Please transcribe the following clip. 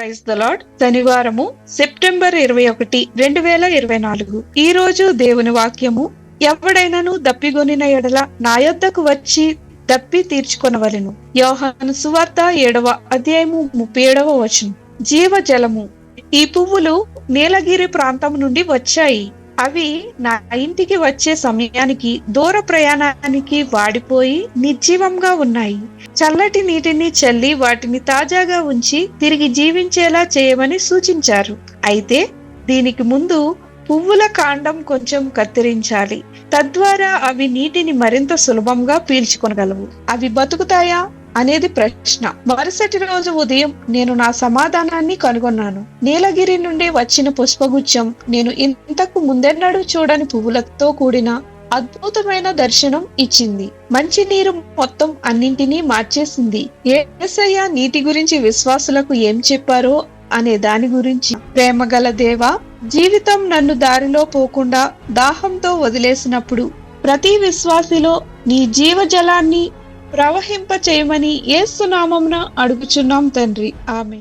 Praise the lord శనివారము September ఇరవై ఒకటి రెండు వేల ఇరవై నాలుగు. ఈ రోజు దేవుని వాక్యము ఎవడైనను దప్పిగొనిన ఎడల నా యొద్దకు వచ్చి దప్పి తీర్చుకొనవలెను. యోహాను సువార్త ఏడవ అధ్యాయము ముప్పై ఏడవ వచనం. జీవ జలము ఈ పువ్వులు నీలగిరి ప్రాంతం నుండి వచ్చాయి. అవి నా ఇంటికి వచ్చే సమయానికి దూర ప్రయాణానికి వాడిపోయి నిర్జీవంగా ఉన్నాయి. చల్లటి నీటిని చల్లి వాటిని తాజాగా ఉంచి తిరిగి జీవించేలా చేయమని సూచించారు. అయితే దీనికి ముందు పువ్వుల కాండం కొంచెం కత్తిరించాలి. తద్వారా అవి నీటిని మరింత సులభంగా పీల్చుకొనగలవు. అవి బతుకుతాయా? అనేది ప్రశ్న. మరుసటి రోజు ఉదయం నేను నా సమాధానాన్ని కనుగొన్నాను. నీలగిరి నుండి వచ్చిన పుష్పగుచ్చం నేను ఇంతకు ముందెన్నడూ చూడని పువ్వులతో కూడిన అద్భుతమైన దర్శనం ఇచ్చింది. మంచి నీరు మొత్తం అన్నింటినీ మార్చేసింది. ఏసయ్య నీటి గురించి విశ్వాసులకు ఏం చెప్పారో అనే దాని గురించి. ప్రేమగల దేవా జీవితం నన్ను దారిలో పోకుండా దాహంతో వదిలేసినప్పుడు ప్రతి విశ్వాసిలో నీ జీవజలాన్ని ప్రవహింప చేయమని ఏసునామమున అడుగుచున్నాం తండ్రి. ఆమె